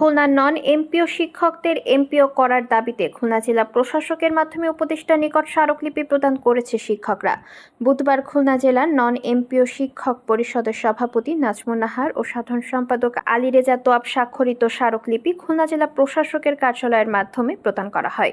খুলনার নন এমপিও শিক্ষকদের এমপিও করার দাবিতে খুলনা জেলা প্রশাসকের মাধ্যমে উপদেষ্টা নিকট স্মারকলিপি প্রদান করেছে শিক্ষকরা। বুধবার খুলনা জেলার নন এমপিও শিক্ষক পরিষদের সভাপতি নাজমুন নাহার ও সাধারণ সম্পাদক আলী রেজা তোয়াব স্বাক্ষরিত স্মারকলিপি খুলনা জেলা প্রশাসকের কার্যালয়ের মাধ্যমে প্রদান করা হয়।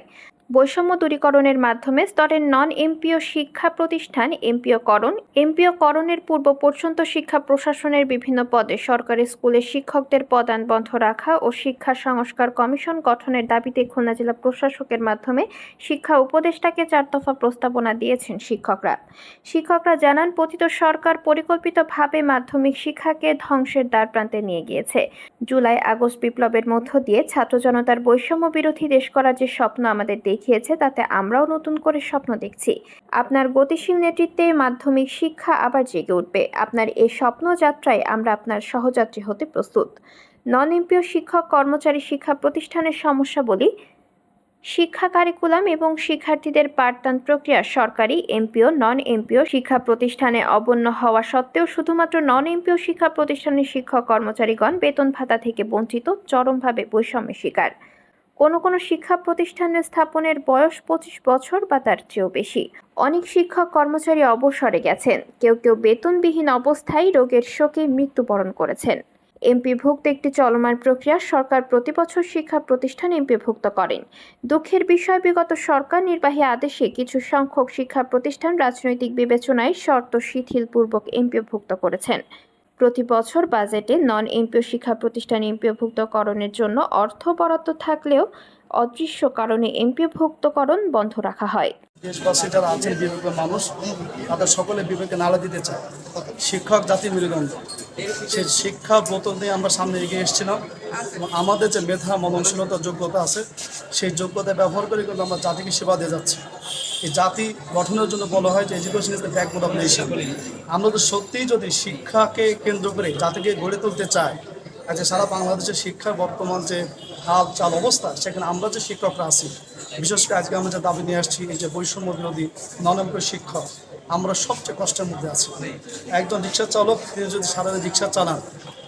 বৈষম্য দূরীকরণের মাধ্যমে স্তরের নন এমপিও শিক্ষা প্রতিষ্ঠান এমপিওকরণ এমপিওকরণের পূর্ব পর্যন্ত শিক্ষা প্রশাসনের বিভিন্ন পদে সরকারি স্কুলে শিক্ষকদের পদান বন্ধ রাখা ও শিক্ষা সংস্কার কমিশন গঠনের দাবিতে খুলনা জেলা প্রশাসকের মাধ্যমে শিক্ষা উপদেষ্টাকে চার দফা প্রস্তাবনা দিয়েছেন শিক্ষকরা। শিক্ষকরা জানান, পতিত সরকার পরিকল্পিতভাবে মাধ্যমিক শিক্ষাকে ধ্বংসের দ্বারপ্রান্তে নিয়ে গিয়েছে। জুলাই আগস্ট বিপ্লবের মধ্য দিয়ে ছাত্র জনতার বৈষম্য বিরোধী দেশ করার যে স্বপ্ন আমাদের দেখিয়েছে তাতে আমরাও নতুন করে স্বপ্ন দেখছি। আপনার গতিশীল নেতৃত্বে মাধ্যমিক শিক্ষা আবার জেগে উঠবে। আপনার এই স্বপ্ন যাত্রায় আমরা আপনার সহযাত্রী হতে প্রস্তুত। নন এমপিও শিক্ষক কর্মচারী শিক্ষা প্রতিষ্ঠানের সমস্যা বলি, শিক্ষা কারিকুলাম এবং শিক্ষার্থীদের পাঠদান প্রক্রিয়া সরকারি এমপিও নন এমপিও শিক্ষা প্রতিষ্ঠানে অবন্য হওয়া সত্ত্বেও শুধুমাত্র নন এমপিও শিক্ষা প্রতিষ্ঠানের শিক্ষক কর্মচারীগণ বেতন ভাতা থেকে বঞ্চিত, চরমভাবে বৈষম্যের শিকার। কোনো কোনো শিক্ষা প্রতিষ্ঠানের স্থাপনের বয়স পঁচিশ বছর বা তার চেয়েও বেশি। অনেক শিক্ষক কর্মচারী অবসরে গেছেন। কেউ কেউ বেতনবিহীন অবস্থায় রোগের শোকে মৃত্যুবরণ করেছেন। এমপিভুক্ত একটি চলমান প্রক্রিয়া সরকার প্রতি বছর শিক্ষা প্রতিষ্ঠান এমপিভুক্ত করেন। দুঃখের বিষয়, বিগত সরকার নির্বাহী আদেশে কিছু সংখ্যক শিক্ষা প্রতিষ্ঠান রাজনৈতিক বিবেচনায় শর্ত শিথিলপূর্বক এমপিভুক্ত করেছেন। প্রতি বছর বাজেটে নন এমপিও শিক্ষা প্রতিষ্ঠান এমপিওভুক্তকরণের জন্য অর্থ বরাদ্দ থাকলেও অদৃশ্য কারণে এমপিওভুক্তকরণ বন্ধ রাখা হয়। দেশবাসী যারা আছেন মানুষ, তাদের সকলে বিবেকে নাড়া দিতে চায়। শিক্ষক জাতি মেরুদণ্ড। সেই শিক্ষা বোতল নিয়ে আমরা সামনে এগিয়ে এসেছিলাম এবং আমাদের যে মেধা, মননশীলতা, যোগ্যতা আছে, সেই যোগ্যতা ব্যবহার করে কিন্তু আমরা জাতিকে সেবা দিয়ে যাচ্ছি। এই জাতি গঠনের জন্য বলা হয় যে education is the backbone of nation আমরা তো সত্যিই যদি শিক্ষাকে কেন্দ্র করে জাতিকে গড়ে তুলতে চাই আচ্ছা সারা বাংলাদেশের শিক্ষার বর্তমান যে হাল চাল অবস্থা, সেখানে আমরা যে শিক্ষকরা আছি, বিশেষ করে আজকে আমরা যে দাবি নিয়ে আসছি, এই যে বৈষম্য বিরোধী ননম্য শিক্ষক, আমরা সবচেয়ে কষ্টের মধ্যে আছি। একজন রিক্সা চালক, তিনি যদি সারাদিন রিক্সা চালান,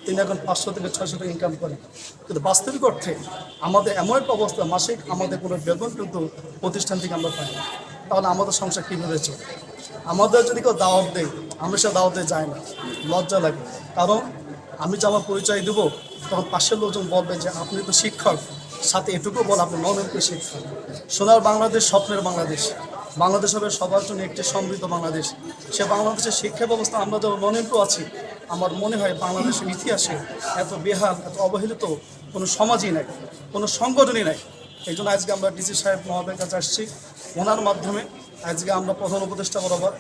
তিনি এখন পাঁচশো থেকে ছয়শো টাকা ইনকাম করেন। কিন্তু বাস্তবিক অর্থে আমাদের এমন একটা অবস্থা, মাসিক আমাদের কোনো বেতন কিন্তু প্রতিষ্ঠান থেকে আমরা পাই না। তাহলে আমাদের সংসার কীভাবে চলে? আমাদের যদি কেউ দাওয়াত দেয়, আমরা সে দাওয়াতে যাই না। লজ্জা লাগে। কারণ আমি যে আমার পরিচয় দেবো, তখন পাশের লোকজন বলবে যে, আপনি তো শিক্ষক। সাথে এটুকু বল, আপনি এমপি শিক্ষক? সোনার বাংলাদেশ স্বপ্নের বাংলাদেশ। বাংলাদেশ হবে সবার জন্য একটি সমৃদ্ধ বাংলাদেশ। সে বাংলাদেশের শিক্ষা ব্যবস্থা আমরা নন এমপি আছি, আমার মনে হয় বাংলাদেশের ইতিহাসে এত বেহাল, এত অবহেলিত কোনো সমাজই নাই, কোনো সংগঠনই নাই। এই জন্য আজকে আমরা ডিসি সাহেব মহোদয়ের কাছে আসছি। ওনার মাধ্যমে আজকে আমরা প্রধান উপদেষ্টা বরাবর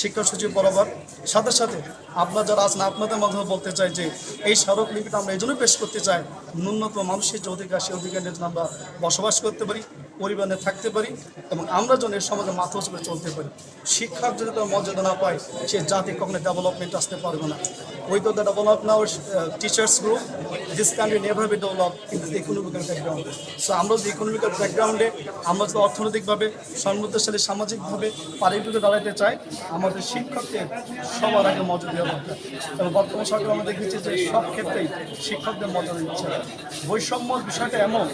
শিক্ষা সচিব বরাবর, সাথে সাথে আপনার যারা আছেন, আপনাদের মাধ্যমে বলতে চাই যে এই স্মারক স্মারকলিপিটা আমরা এই জন্য পেশ করতে চাই, ন্যূনতম মানুষের যে অধিকার, সেই অধিকারের জন্য আমরা বসবাস করতে পারি, পরিবারে থাকতে পারি এবং আমরা যেন এই সমাজে মাথা উঁচু চলতে পারি। শিক্ষার যদি তার মর্যাদা না পায় সে জাতি কখনো ডেভেলপমেন্ট আসতে পারবে না। Without the develop now teachers group this country never be develop in this economical background so আমরা যদি ইকোনমিক্যাল ব্যাকগ্রাউন্ডে আমরা যদি অর্থনৈতিকভাবে সমৃদ্ধশালী সামাজিকভাবে পারিবারিক দাঁড়াতে চাই, আমাদের শিক্ষকদের সবার আগে মর্যাদা দেওয়া দরকার। এবং বর্তমান সরকার আমরা দেখেছি যে সব ক্ষেত্রেই শিক্ষকদের মর্যাদা দিচ্ছে। বৈষম্যর বিষয়টা এমন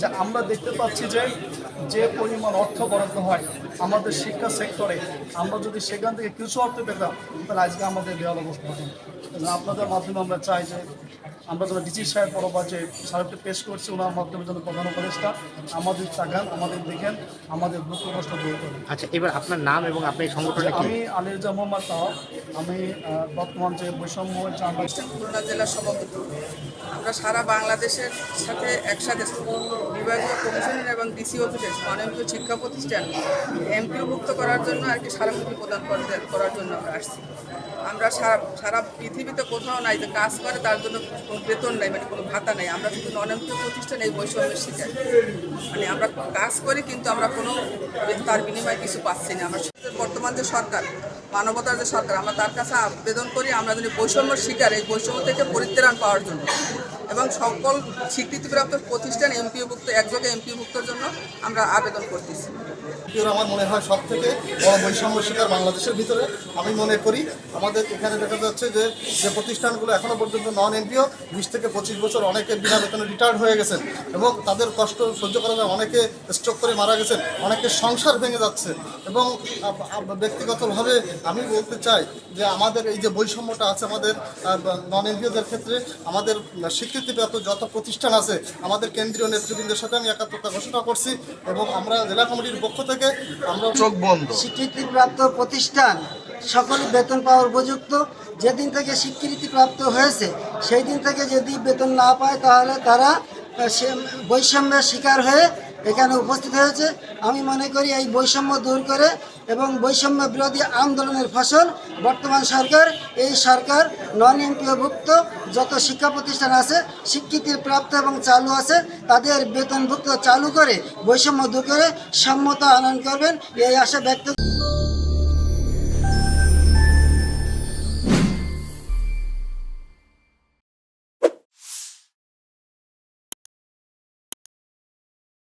যে আমরা দেখতে পাচ্ছি যে যে পরিমাণ অর্থ বরাদ্দ হয় আমাদের শিক্ষা সেক্টরে, আমরা যদি সেখান থেকে কিছু অর্থ পেতাম, তাহলে আজকে আমাদের দেওয়ার অবস্থা আপনাদের মাধ্যমে আমরা চাই যে আমরা যারা ডিসি সাহেব বরাবর যে সাহেবকে পেশ করছি ওনার মাধ্যমে যেন প্রধান উপদেষ্টা আমাদের তাকান আমাদের দেখেন আমাদের দুঃখ কষ্ট দূর করেন। আচ্ছা এবার আপনার নাম এবং সংগঠনটা কি? আমি আলিরজা মোহাম্মদ তাও আমি বর্তমান যে বৈষম্য খুলনা জেলার সভাপতি। আমরা সারা বাংলাদেশের সাথে একসাথে বিভাগীয় কমিশনের এবং ডিসি অফিসের মানবীয় শিক্ষা প্রতিষ্ঠান এমপিওভুক্ত করার জন্য আর কি স্মারকলিপি প্রদান করার জন্য আমরা আসছি। আমরা সারা সারা পৃথিবীতে কোথাও নাই যে কাজ করে তার জন্য কোনো বেতন নাই মানে কোনো ভাতা নাই। আমরা কিন্তু এমপ্লয় প্রতিষ্ঠান এই বৈষম্যের শিকার। মানে আমরা কাজ করি কিন্তু আমরা কোনো তার বিনিময়ে কিছু পাচ্ছি না। আমরা বর্তমান যে সরকার, মানবতার যে সরকার, আমরা তার কাছে আবেদন করি, আমরা যদি বৈষম্যের শিকার, এই বৈষম্য থেকে পরিত্রাণ পাওয়ার জন্য। এবং সকল স্বীকৃতিপ্রাপ্ত প্রতিষ্ঠান এমপিওভুক্ত একযোগে এমপিওভুক্তর জন্য আমরা আবেদন করতেছি। আমার মনে হয় সব থেকে বড় বৈষম্য শিকার বাংলাদেশের ভিতরে। আমি মনে করি আমাদের এখানে দেখা যাচ্ছে যে যে প্রতিষ্ঠানগুলো এখনও পর্যন্ত নন এমপিও বিশ থেকে পঁচিশ বছর অনেকে বিনা বেতনে রিটায়ার্ড হয়ে গেছেন এবং তাদের কষ্ট সহ্য করা যায়, অনেকে স্ট্রোক করে মারা গেছেন অনেকে সংসার ভেঙে যাচ্ছে এবং ব্যক্তিগতভাবে আমি বলতে চাই যে আমাদের এই যে বৈষম্যটা আছে আমাদের নন এমপিওদের ক্ষেত্রে আমাদের স্বীকৃতিপ্রাপ্ত যত প্রতিষ্ঠান আছে আমাদের কেন্দ্রীয় নেতৃবৃন্দের সাথে আমি একাত্মতা ঘোষণা করছি এবং আমরা জেলা কমিটির পক্ষ থেকে আমরা চোখ বন্ধ। স্বীকৃতিপ্রাপ্ত প্রতিষ্ঠান সকল বেতন পাওয়ার উপযুক্ত। যেদিন থেকে স্বীকৃতিপ্রাপ্ত হয়েছে সেই দিন থেকে যদি বেতন না পায় তাহলে তারা সে বৈষম্যের শিকার হয়ে এখানে উপস্থিত হয়েছে। আমি মনে করি এই বৈষম্য দূর করে এবং বৈষম্য বিরোধী আন্দোলনের ফসল বর্তমান সরকার, এই সরকার নন এমপিওভুক্ত যত শিক্ষা প্রতিষ্ঠান আছে, স্বীকৃতির প্রাপ্ত এবং চালু আছে, তাদের বেতনভুক্ত চালু করে বৈষম্য দূর করে সম্মত আনয়ন করবেন, এই আশা ব্যক্ত